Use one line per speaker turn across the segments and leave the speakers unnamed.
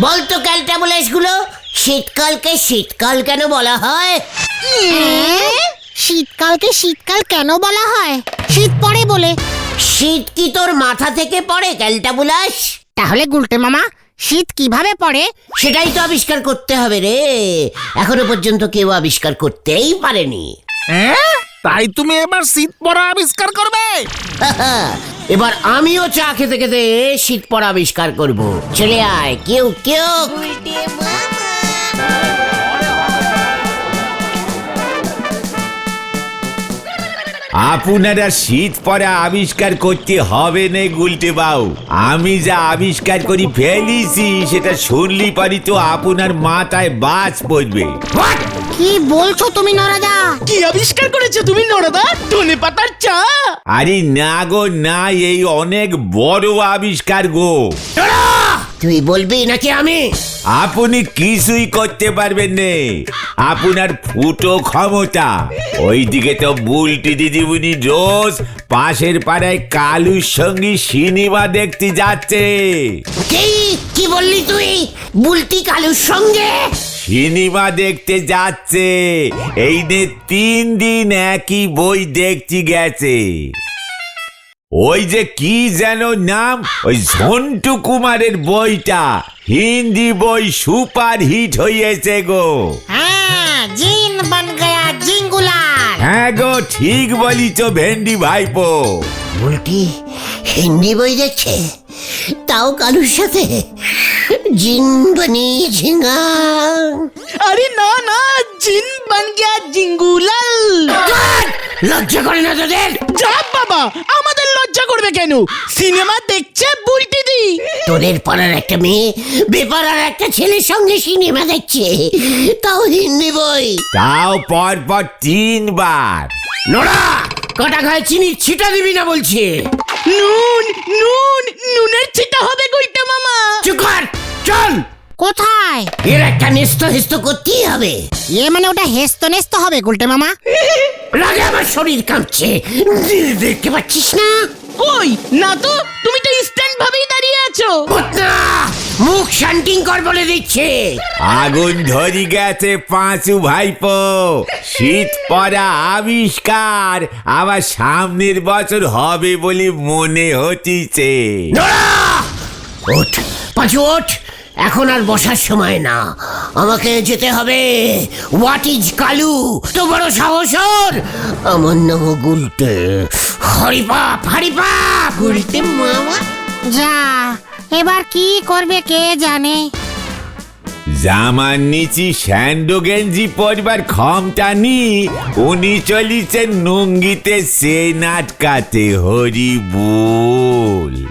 বলতো ক্যালটাবুলাসগুলো শীতকালকে শীতকাল কেন বলা হয়?
শীতকালকে শীতকাল কেন বলা হয়? শীত পড়ে বলে।
শীত কি তোর মাথা থেকে পড়ে ক্যালটাবুলাস
তাহলে গুলটে মামা শীত কীভাবে পড়ে?
সেটাই তো আবিষ্কার করতে হবে রে। এখনও পর্যন্ত কেউ আবিষ্কার করতেই পারেনি।
হ্যাঁ? তাই তুমি এবার শীত পরা আবিষ্কার করবে।
এবার আমিও চা খেতে খেতে শীত পরা আবিষ্কার করব। চলে আয় কেউ কেউ।
আপনারা শীত পরে আবিষ্কার করতে হবে না গুলটে বাউ আমি যা আবিষ্কার করি ফেলিছি সেটা শুনলি পারি তো আপনার মাথায় বাজ পড়বে।
কি বলছো তুমি নরাদা?
কি আবিষ্কার করেছ তুমি নরদা? ধনে পাতার চা?
আরে না গো না এই অনেক বড় আবিষ্কার গো।
তুই বলবি নাকি আমি?
আপনি কিছুই করতে পারবেন নে। আপনার ফুটো ক্ষমতা। ওইদিকে তো বুলটি দিদিমণি রোজ পাশের পাড়ায় কালুর সঙ্গে সিনেমা দেখতে যাচ্ছে।
কি? কি বললি তুই? বুলটি কালুর সঙ্গে?
সিনেমা দেখতে যাচ্ছে। এই নে তিন দিন একই বই দেখতে গেছে। ওই যে কি যেন নাম? ওই ঝন্টু কুমারের বইটা। হিন্দি বই সুপার হিট হয়েছে গো।
হ্যাঁ জিন বন গয়া জিঙ্গুলার
হ্যাঁ গো ঠিক বলিছ ভেন্ডি ভাইপো।
বুলটি হিন্দি বই দেখছে? তাও কালুর সাথে? জিন বনি ঝিঙ্গা
আরে না না জিন বান গিয়া জিঙ্গুলাল।
লজ্জা করে না তোদের?
যা বাবা আমাদের লজ্জা করবে কেন? সিনেমা দেখছে বুলটি দি।
তোদের পাড়ার একটা মেয়ে বেপাড়ার একটা ছেলের সঙ্গে সিনেমা দেখছে। তাও হিন্দি বই
তাও পর পর তিনবার।
নোড়া কটা খায় চিনি ছিটা দিবি না বলছি?
নুন নুন নুনের ছিটা হবে গুলটে মামা।
চুপ কর চল।
কোথায়?
এর একটা নেস্ত হেস্ত করতেই হবে।
এ মানে ওটা হেস্ত নেস্ত হবে গুলটে মামা?
রাগে আমার শরীর কাঁপছে। দেখতে পাচ্ছিস না?
কই না তো তুমি তো ইনস্ট্যান্ট ভাবেই দাঁড়িয়ে আছো।
মুখ শান্টিং কর বলে দিচ্ছে।
আগুন ধরি গেছে পাঁচু ভাইপো। শীত পরা আবিষ্কার আবার সামনের বছর হবে বলে মনে হতিছে।
ওঠ পাঁচু ওঠ। এখন আর বসার সময় না। আমাকে যেতে হবে। হোয়াট ইজ কালু তো বড় সাহস আমার নাম গুলটে হরিপাপ হরিপাপ! গুলটে মামা?
যা এবার কি করবে কে জানে?
জামার নিচি স্যান্ডো গেঞ্জি পরবার ক্ষমতা নি উনি চলিছেন নুঙ্গিতে সে নাটকাতে হরি বল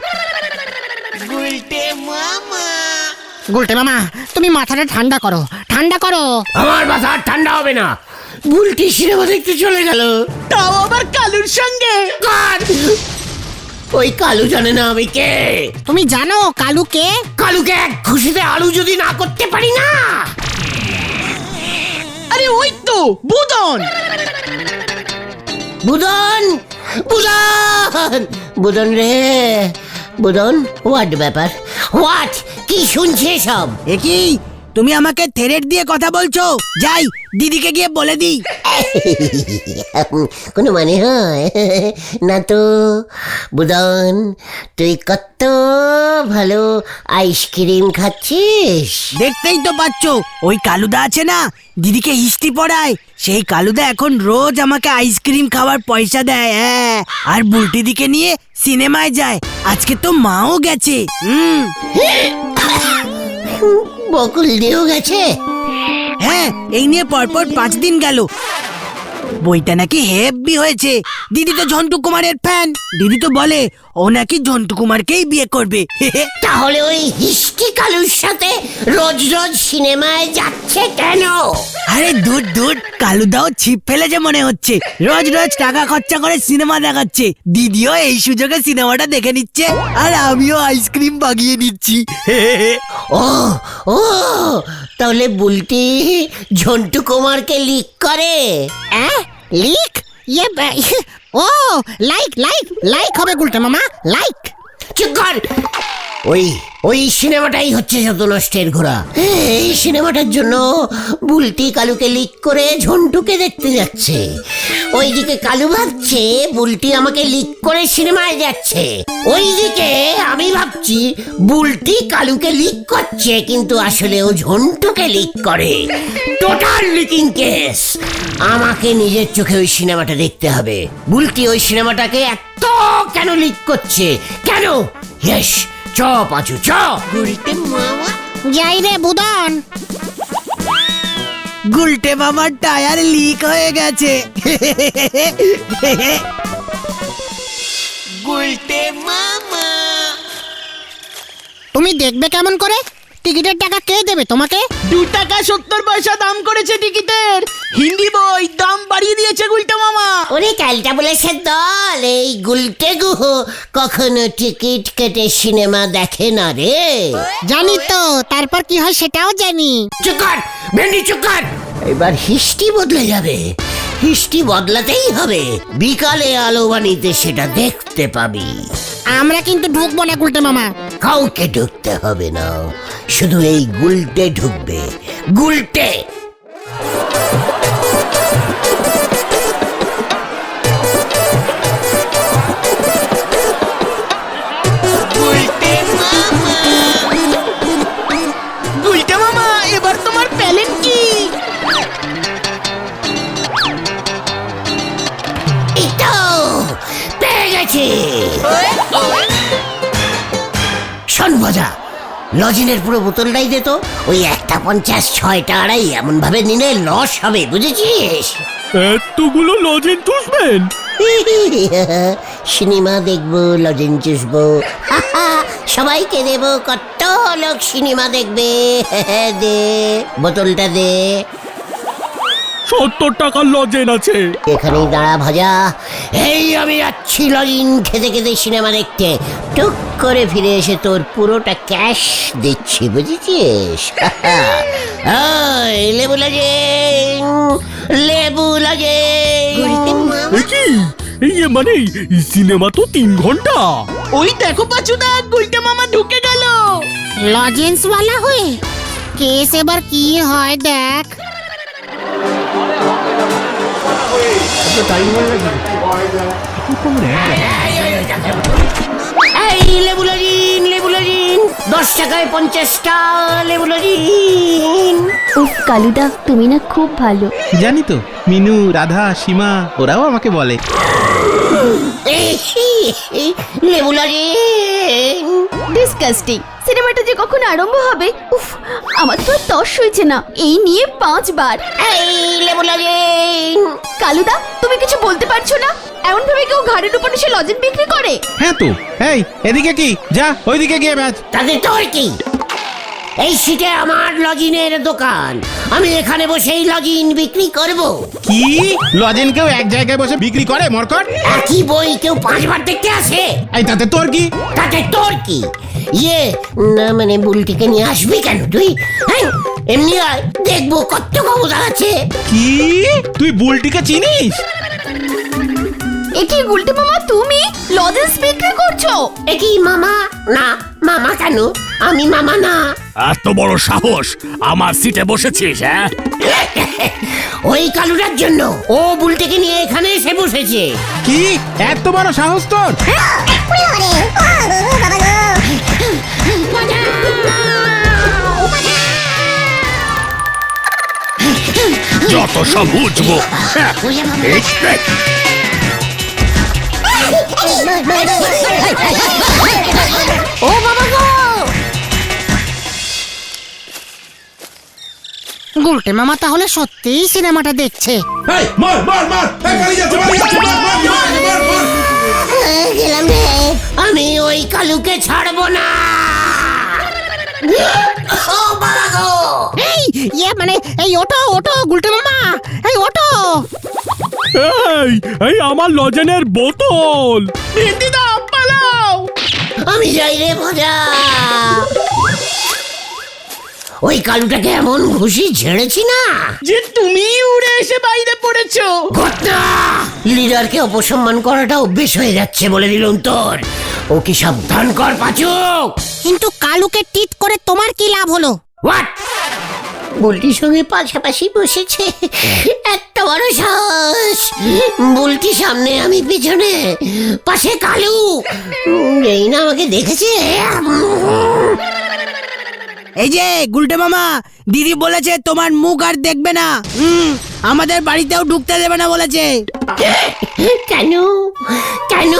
গুলটে মামা তুমি মাথাটা ঠান্ডা করো ঠান্ডা করো।
আমার মাথা আর ঠান্ডা হবে না। বুলটি সিনেমা দেখতে চলে গেল।
তাও আবার কালুর সঙ্গে?
ওই কালু জানে না আমি কে।
তুমি জানো কালু কে?
কালুকে এক খুশিতে আলু যদি না করতে পারি না।
আরে ওই তো বুদন।
বুদন বুদন বুদন রে। বুদন হোয়াট ব্যাপার? হোয়াট কি শুনছে সব?
একই তুমি আমাকে থেরেট দিয়ে কথা বলছো? যাই দিদিকে গিয়ে বলে দিই।
কোনো মানে হয়? না তো বুদন তুই কত ভালো আইসক্রিম খাচ্ছিস?
দেখতেই তো পাচ্ছ ওই কালুদা আছে না? দিদিকে হিস্ট্রি পড়ায়। সেই কালুদা এখন রোজ আমাকে আইসক্রিম খাওয়ার পয়সা দেয় হ্যাঁ। আর বুলটি দিকে নিয়ে সিনেমায় যায়। আজকে তো মাও গেছে হুম।
বকুল দিয়েও গেছে।
হ্যাঁ এই নিয়ে পরপর পাঁচ দিন গেল। বইটা নাকি হেভি হয়েছে। দিদি তো ঝন্টু কুমারের ফ্যান দিদি তো বলে ও নাকি ঝন্টু কুমারকেই বিয়ে করবে।
তাহলে ওই হিস্টি কালুর সাথে রোজ রোজ সিনেমায় যাচ্ছে কেন?
আরে দূর দূর কালুদাও ছিপ ফেলেছে মনে হচ্ছে। রোজ রোজ টাকা খরচা করে সিনেমা দেখাচ্ছে। দিদিও এই সুযোগে সিনেমাটা দেখে নিচ্ছে। আর আমিও আইসক্রিম বাগিয়ে নিচ্ছি
ও ও তাহলে বুলটি ঝন্টু কুমারকে লিক করে
অ্যাঁ? লিক ইয়ে ও লাইক লাইক লাইক হবে গুলটা মামা লাইক
চুপ কর। ওই ওই সিনেমাটাই হচ্ছে যত নষ্টের ঘোড়া। এই সিনেমাটার জন্য বুলটি কালুকে লিক করে ঝন্টুকে দেখতে যাচ্ছে। ওইদিকে কালু ভাবছে, বুলটি আমাকে লিক করে সিনেমায় যাচ্ছে। ওইদিকে আমি ভাবছি, বুলটি কালুকে লিক করছে, কিন্তু আসলে ও ঝন্টুকে লিক করে। টোটাল লিকিং কেস আমাকে নিজের চোখে ওই সিনেমাটা দেখতে হবে। বুলটি ওই সিনেমাটাকে এত কেন লিক করছে? কেন? ইয়েস চ পাঁচু চ
যাই রে বুদন।
গুলটে মামার টায়ার লিক হয়ে গেছে।
তুমি দেখবে কেমন করে? টিকিটের টাকা কে দেবে তোমাকে?
দু টাকা সত্তর পয়সা দাম করেছে টিকিটের। হিন্দি বই দাম বাড়িয়ে দিয়েছে গুলটা মামা।
ওরে ক্যালটা বলেছে দল এই গুলটে গুহ কখনো টিকিট কেটে সিনেমা দেখে না রে।
জানি তো তারপর কি হয় সেটাও জানি।
চুকার ভেন্ডি চুকার এবার হিস্টি বদলে যাবে। হিস্টি বদলাতেই হবে। বিকালে আলো বানিতে সেটা দেখতে পাবি।
আমরা কিন্তু ঢুকবো না গুলটে মামা।
কাউকে ঢুকতে হবে না। শুধু এই গুলটে ঢুকবে। গুলটা! বোতলটাই দে তো। ওই একটা পঞ্চাশ ছয়টা আড়াই এমন ভাবে নিলে লস হবে বুঝেছিস?
এতগুলো লজেন চুষবেন
সিনেমা দেখব লজেন চুষবো। সবাইকে দেবো কত লোক সিনেমা দেখবে। দে বোতলটা দে।
সত্তর টাকার লজেন আছে।
এখানেই দাঁড়া ভাজা। এই আমি যাচ্ছি লজিন খেতে খেতে সিনেমা দেখতে টুক করে ফিরে এসে তোর পুরোটা ক্যাশ দিচ্ছি বুঝেছিস? লেবু লাগে লেবু
লাগে। কি? এই মানে সিনেমা তো তিন ঘণ্টা।
ওই দেখো পাচুদা গুলটা মামা ঢুকে গেল।
লজেন্সওয়ালা হয়ে? কেস এবার কি হয় দেখ।
এই লেবু লজিন লেবু লজিন দশ টাকায় পঞ্চাশটা লেবু লজিন
উফ কালিদা তুমি না খুব ভালো।
জানি তো মিনু রাধা সীমা ওরাও আমাকে বলে।
লেবু লজিন
ডিসকাস্টিং সিনেমাটা যে কখন আরম্ভ হবে উফ আমার তো আর তস হয়েছে না। এই নিয়ে পাঁচবার। কালুদা তুমি কিছু বলতে পারছ না? এমন ভাবে কেউ ঘাড়ের উপর এসে লজেন বিক্রি করে?
হ্যাঁ তো এই এদিকে কি? যা ওইদিকে গিয়ে ব্যাচ
তাদের তোর কি? এই সিটে আমার লজিনের দোকান। আমি এখানে বসেই লজিন বিক্রি করব।
কি? লজেন কেউ এক জায়গায় বসে বিক্রি করে মরকট?
একই বই কেউ পাঁচবার দেখতে আসে।
এই তাতে তোর কি?
তাতে তোর কি? ইয়ে না মানে বুলটিকে নিয়ে আসবি কেন তুই? হ্যাঁ এমনি আয় দেখব কত ক্ষমতা আছে।
কি? তুই বুলটিকে চিনিস?
এ কি গুলটে মামা তুমি? লজেন্স বিক্রি করছ?
একই মামা? না মামা কেন আমি মামা না।
এত বড় সাহস আমার সিটে বসেছিস হ্যাঁ?
ওই কালুটার জন্য। ও বুলটিকে নিয়ে এখানে এসে বসেছে।
কি? এত বড় সাহস তোর?
যত সব বুঝব
ও বাবা গো!
গুলটে মামা তাহলে সত্যিই সিনেমাটা দেখছে।
গেলাম রে। আমি ওই কালুকে ছাড়বো না। ও বাবা গো!
এই ইয়ে মানে এই ওটো ওটো গুলটে মামা! এই
এই আমার লজেনের বোতল।
দাও পালাও।
আমি যাই রে ভজা ওই কালুটাকে এমন ঘুষি ঝেড়েছি না।
যে তুমি উড়ে এসে বাইরে পড়েছো।
ঘটনা। লিডারকে অপসম্মান করাটা অভ্যেস হয়ে যাচ্ছে বলে দিলুম তোর। ও কি সাবধান কর পাচু
কিন্তু কালুকে টিট করে তোমার কি লাভ হলো?
হোয়াট বুলটির সঙ্গে পাশাপাশি বসেছে। এত বড় সাহস। বুলটি সামনে আমি পেছনে। পাশে কালু। এই না আমাকে দেখেছে?
এই যে গুলটে মামা দিদি বলেছে তোমার মুখ আর দেখবে না। হুম আমাদের বাড়িতেও ঢুকতে দেবে না বলেছে।
কেন? কেন?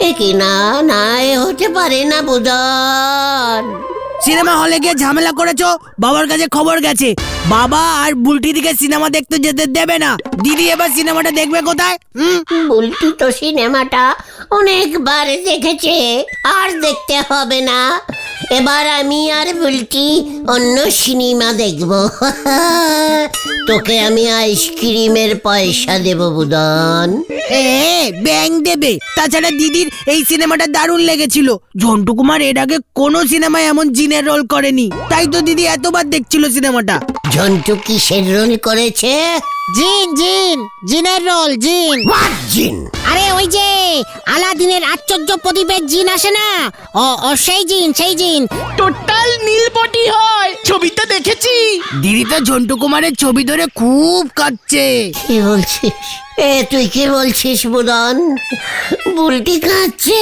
এ কি না না এ হতে পারে না বুদন
সিনেমা হলে গিয়ে ঝামেলা করেছ? বাবার কাছে খবর গেছে। বাবা আর বুলটি দিকে সিনেমা দেখতে যেতে দেবে না। দিদি এবার সিনেমাটা দেখবে কোথায়? হুম?
বুলটি তো সিনেমাটা অনেকবার দেখেছে আর দেখতে হবে না। এবার আমি আর বুলটি অন্য সিনেমা দেখব। তোকে আমি আইসক্রিমের পয়সা দেব বুদন।
এ ব্যাং দেবে। তাছাড়া দিদির এই সিনেমাটা দারুণ লেগেছিল। ঝন্টু কুমার এর আগে কোনো সিনেমায় এমন জিনের রোল করেনি। তাই তো দিদি এতবার দেখছিল সিনেমাটা।
ঝন্টু কিসের রোল করেছে?
জিন জিন জিনের রোল জিন।
হোয়াট জিন?
আরে ওই যে আলাদিনের আশ্চর্য প্রদীপের জিন আসে না? ও ও সেই জিন সেই জিন।
টোটাল নীলপটি হয়। ছবিটা দেখেছি।
দিদি তো ঝন্টু কুমারের ছবি ধরে খুব কাঁদছে।
কি বলছিস? এ তুই কি বলছিস বুদন? বুলটি কাঁদছে।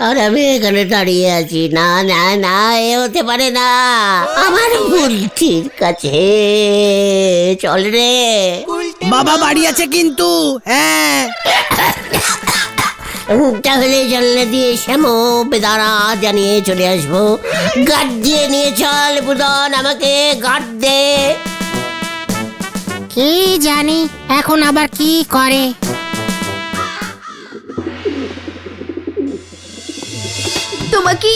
আর আমি এখানে দাঁড়িয়ে আছি। না না না এ হতে পারে না। আমার বুলটির কাছে। চল রে।
বাবা বাড়ি আছে কিন্তু হ্যাঁ।
তাহলে জানলে দিয়ে শ্যামো বেদারা জানিয়ে চলে আসব। গার্ড দিয়ে নিয়ে চল বুদন আমাকে গার্ড দে।
কি জানি এখন আবার কি করে?
তোমাকে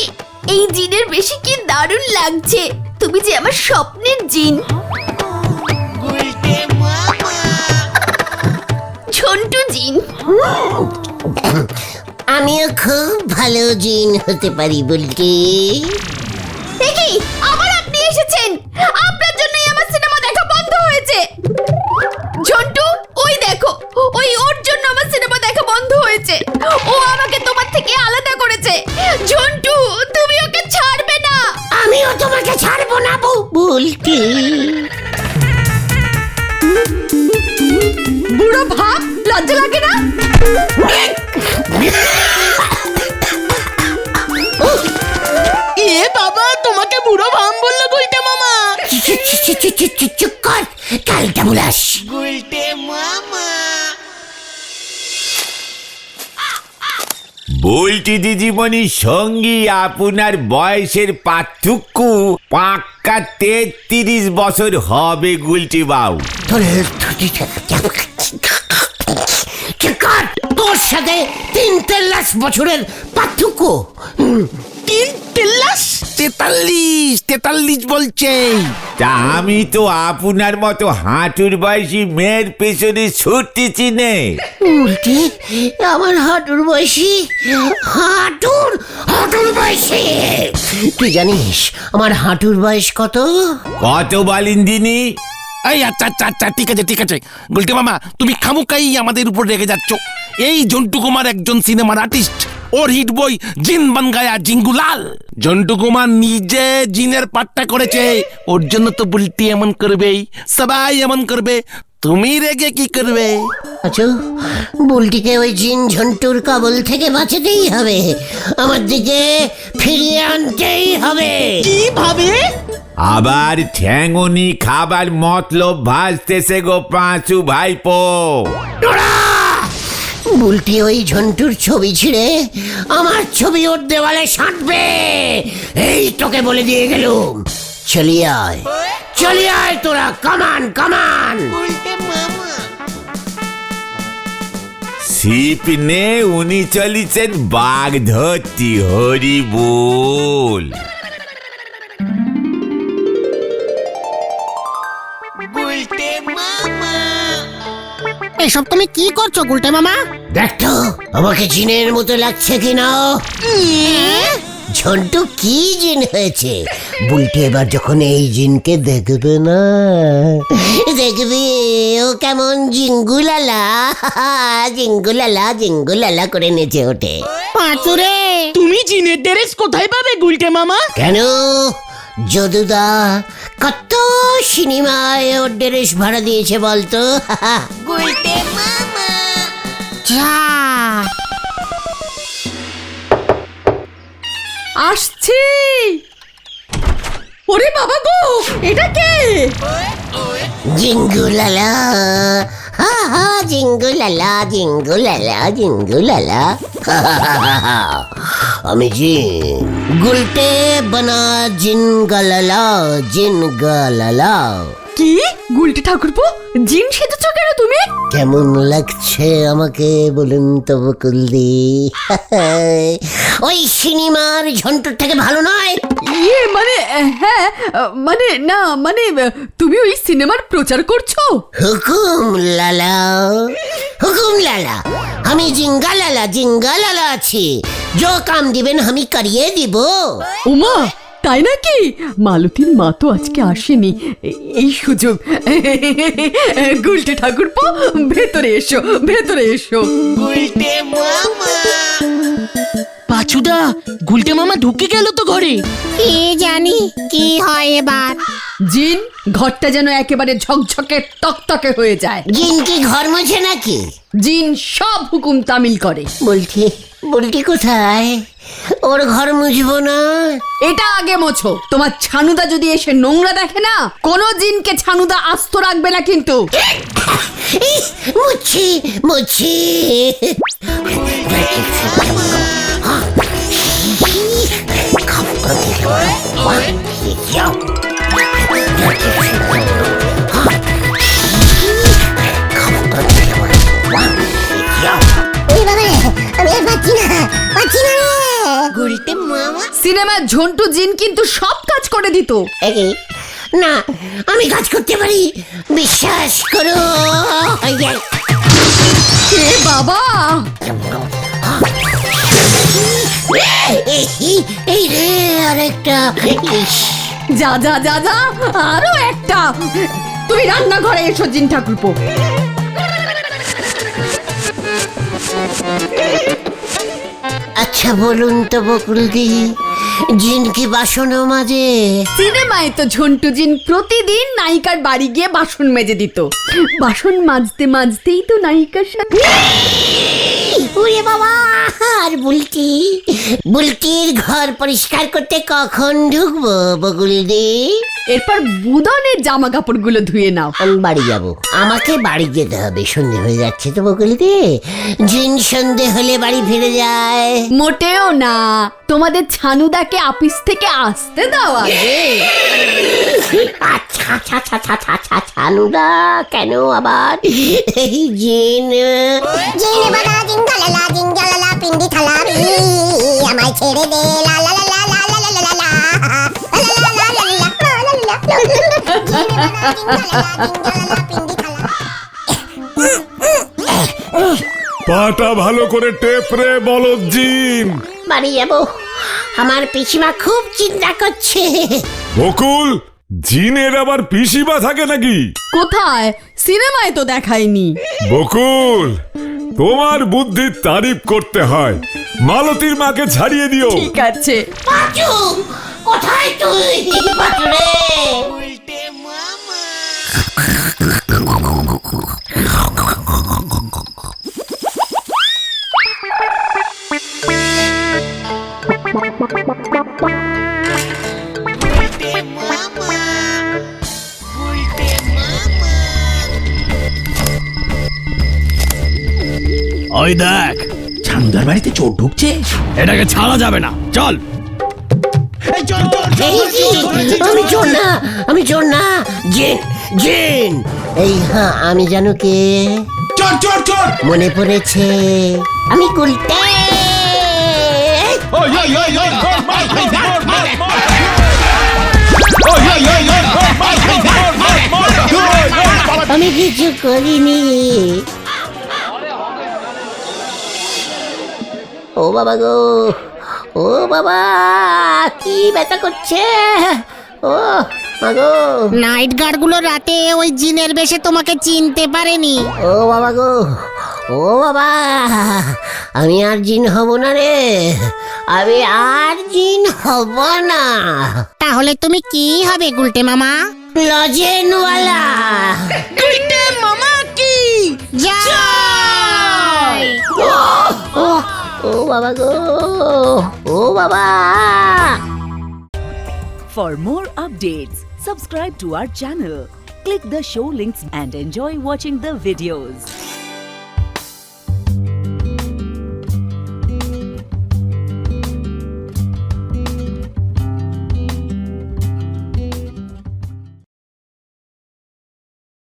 এই জিনের বেশি কি দারুণ লাগছে? তুমি যে আমার স্বপ্নের জিন। ঝন্টু জিন।
আমিও খুব ভালো জিন হতে পারি বুলটি বুলটি
বুড়ো ভাব লজ্জা লাগে না
এ বাবা তোমাকে বুড়ো ভাম বলল গুলটে মামা
চুপ, কর কালটা বলাস চুপ, মামা
বলটি দিদিমণি সঙ্গী আপনার বয়সের পার্থক্য পাক্কা তেত্রিশ বছর হবে গুলটি
তোর সাথে তিন তেল্লাশ বছরের পার্থক্য।
তিন টিল্লাস
তেতাল্লিশ তেতাল্লিশ বলছে।
তা আমি তো আপনার মতো হাঁটুর বয়সী মেয়ের পেছনে ছুটতেছি নে
উল্টে আমার হাঁটুর বয়সী হাঁটুর হাঁটুর বয়সী। তুই জানিস আমার হাঁটুর বয়স কত?
কত বলেন দিনি
এই আচ্ছা আচ্ছা আচ্ছা ঠিক আছে ঠিক আছে। গুলটি মামা, তুমি খামুকাই আমাদের উপর রেগে যাচ্ছ। এই জন্টু কুমার একজন সিনেমার আর্টিস্ট ওর হিট বই জিন বান গায়া জিঙ্গুলাল জন্টু কুমার নিজে জিনের পাট্টা করেছে। ওর জন্য তো বুলটি এমন করবেই সবাই এমন করবে। তুমি রেগে কি করবে?
আচ্ছা বুলটিকে ওই জিন ঝন্টুর কবল থেকে বাঁচাতেই হবে। আমার দিকে ফিরিয়ে আনতেই হবে।
কি কীভাবে?
আবার ঠ্যাঙনি খাবার মতলব ভাসতেছে গো পাঁচু ভাইপো!
বুলটি ওই ঝন্টুর ছবি ছিঁড়ে আমার ছবি ওর দেওয়ালে সাঁটবে। এই তোকে বলে দিয়ে গেলুম। চলিয়ে আয়। চলিয়ে আয় তোরা। কামান কামান
ছিপ নে উনি চলিছেন বাঘ ধরতি হরি বল
এসব তুমি কি করছ গুলটে মামা?
দেখ তো আমাকে জিনের মতো লাগছে কিনা ঝন্টু কি জিন হয়েছে? বুলটি এবার যখন এই জিনকে দেখবে না দেখবে ও কেমন জিঙ্গুলালা জিঙ্গুলালা জিঙ্গুলালা করে নেচে ওঠে।
পাঁচুরে
তুমি জিনের ড্রেস কোথায় পাবে গুলটে মামা?
কেন? যদুদা কত সিনেমায় ওর ড্রেস ভাড়া দিয়েছে বলতো?
যা
আসছি। ওরে বাবা গো, এটা কে?
জিঙ্গুলালা হা হা জিঙ্গুলালা জিঙ্গুলালা জিঙ্গুলালা। আমি জিন গুলটে বনা জিনগালালা জিনগালালা
কি? গুলটি ঠাকুরপো? জিন সেজেছ কেন তুমি?
কেমন লাগছে আমাকে বলুন তো বকুলদি? ওই সিনেমার ঝন্টুর থেকে ভালো নয়?
ইয়ে মানে হ্যাঁ মানে না মানে তুমি ওই সিনেমার প্রচার করছ?
হুকুম লালা। হুকুম লালা। আমি জিঙ্গা লালা জিঙ্গা লালা আছি। যো কাম দিবেন আমি করিয়ে দিব।
উমা তাই নাকি? মালতীর মা তো আজকে আসেনি। এই সুযোগ। গুলটে ঠাকুরপো ভেতরে এসো ভেতরে এসো।
গুলটে পাচুদা গুলটে মামা ঢুকে গেল তো ঘরে।
কি জানি কি হয় এবার।
জিন ঘরটা যেন একেবারে ঝকঝকে টকটকে হয়ে যায়।
জিন কি ঘর মোছে নাকি?
জিন সব হুকুম তামিল করে।
বলছি বলটি কোথায়? ওর ঘর মুছবো না।
এটা আগে মোছো। তোমার ছানুদা যদি এসে নোংরা দেখে না কোনো জিনকে ছানুদা আস্ত রাখবে না কিন্তু।
মুছি মুছি।
সিনেমার ঝন্টু জিন কিন্তু সব কাজ করে দিত।
না আমি কাজ করতে পারি। বিশ্বাস করো।
এ বাবা!
এই এই রে আরেকটা। ইস,
যা যা যা যা আরও একটা। তুমি রান্নাঘরে এসো জিন ঠাকুরপো।
আচ্ছা বলুন তো বকুলদি। জিন কি বাসনও মাঝে।
সিনেমায় তো ঝন্টু জিন প্রতিদিন নায়িকার বাড়ি গিয়ে বাসন মেজে দিত। বাসন মাজতে মাজতেই তো নায়িকার সাথে
ওরে বাবা! আর বুলটি? বুলটির ঘর পরিষ্কার করতে কখন ঢুকবো বকুলদি
এরপর বুদনের জামা কাপড়গুলো ধুয়ে নাও।
আমি বাড়ি যাব। আমাকে বাড়ি যেতে হবে। সন্ধে হয়ে যাচ্ছে তো বকুলদি জিন সন্ধে হলে বাড়ি ফিরে যায়।
মোটেও না। তোমাদের ছানুদাকে আপিস থেকে আসতে দাও আগে।
আচ্ছা আচ্ছা আচ্ছা আচ্ছা আচ্ছা আচ্ছা ছানুদা কেন আবার? এই জিন
জিনে বাদা জিঙ্গালালা জিঙ্গালালা পিন্ডি থালা পি আমায় ছেড়ে দে লা লা লা লা লা লা লা লা লা
পাটা ভালো করে টেপরে বলদ জিন।
বাড়ি যাব। আমার পিসিমা খুব চিন্তা করছে।
বকুল জিনের আবার পিসিবা থাকে নাকি?
কোথায়? সিনেমায় তো দেখায়নি
বকুল তোমার বুদ্ধির তারিফ করতে হয়। মালতীর মাকে ছাড়িয়ে দিও।
ঠিক আছে।
পাঁচু কোথায় তুই?
ওই দেখ ছানুদার বাড়িতে চোর ঢুকছে এটাকে ছাড়া যাবে না চল
আমি চোর না আমি চোর না জিন জিন এই হ্যাঁ আমি জানো কে
চল চল চল
মনে পড়েছে আমি গুলটে
ওই ওই ওই
ও বাবা গো। ও বাবা কি ব্যথা করছে? ও মাগো
নাইট গার্ডগুলো রাতে ওই জিনের বেশে তোমাকে চিনতে পারেনি।
ও বাবা গো ও বাবা আমি আর জিন হব না রে। আমি আর জিন হব না।
তাহলে তুমি কি হবে গুলটে মামা?
লজেনওয়ালা।
গুলটে মামা কি?
যাই
ও বাবা গো ও বাবা
For more updates, subscribe to our channel, click the show links and enjoy watching the videos.